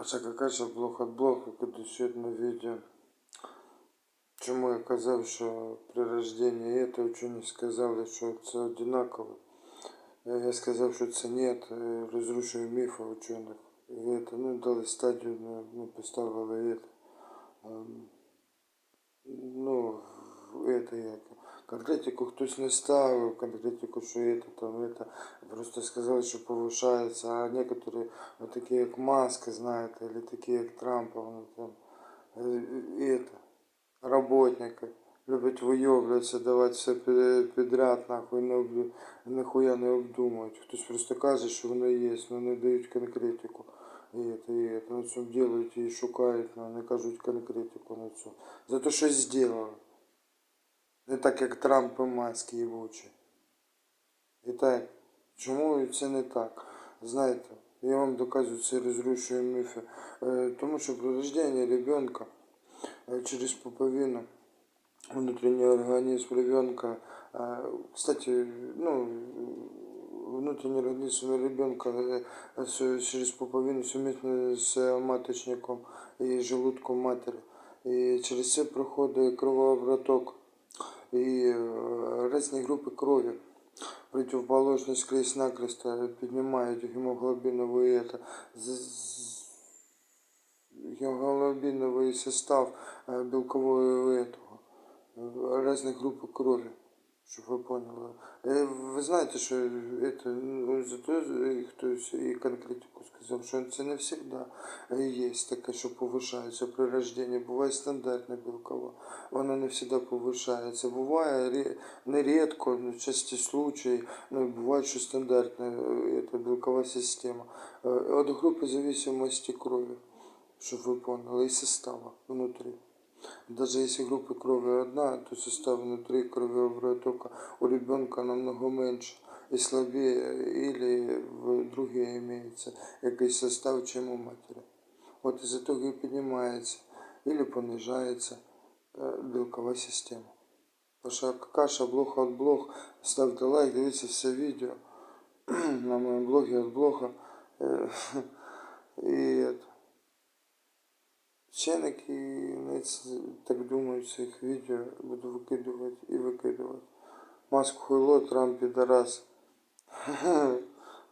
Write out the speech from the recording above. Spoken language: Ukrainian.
Паша Какаша блог от блоку, коли ще одне відео. Чому я казав, що при рождении этого учені сказали, що це одинаково. Е, Я сказав, що це нет, е, розрушую міфи учених. І это, ну, дали стадію, ну, ну, поставили это. ем, Ну, в- это як. Конкретику хтось не ставив, конкретику, що это там, это. Просто сказали, що повишається, а некоторі, вот такі як Маска, знаєте, или такі як Трампа, вони там, е, это, работники, люблять вийовлюватися, давати все пі- підряд, нахуй, не об... нихуя не обдумують. Хтось просто каже, що воно є, але не дають конкретику. І это, і это, на цьому делають і шукають, але не кажуть конкретику на цьому. За те, що зробили. Не так, як Трамп і Маск єбучі. І так, чому це не так? Знаєте, я вам доказую це розрушує міфи. Е, Тому що при ребенка е, через пуповину внутренний организм ребенка, э, кстати, ну, внутренний организм ребенка э, через пуповину совместно з маточником і желудком матері. І через це проходить кровообраток і разные різні групи крові. Противоположність крест-накрест е, піднімають гемоглобиновий, это, гемоглобиновий состав белкового білкового этого, е, різних груп крові, щоб ви поняли. Е, Ви знаєте, що это, ну, зато е, хтось і конкретику сказав, що це не завжди є таке, що повишається при рожденні. Буває стандартна білкова, вона не завжди повишається. Буває рі- нерідко, ну, часті случаї, ну, буває, що стандартна е, білкова система. От групи зависимості крові, щоб ви поняли, і состава внутрі. Даже если группа крови одна, то состав внутри кровеобратока у ребенка намного меньше и слабее, или в другие имеется якийсь состав, чем у матери. Вот из-за того и поднимается или понижается э, белковая система. Паша Каша, блог от блог. Ставте лайк, дивіться все відео на моєму блогі от блога. Е, І навіть так думаю, цих відео буду викидувати і викидувати. Маску хуйло, Трамп підарас.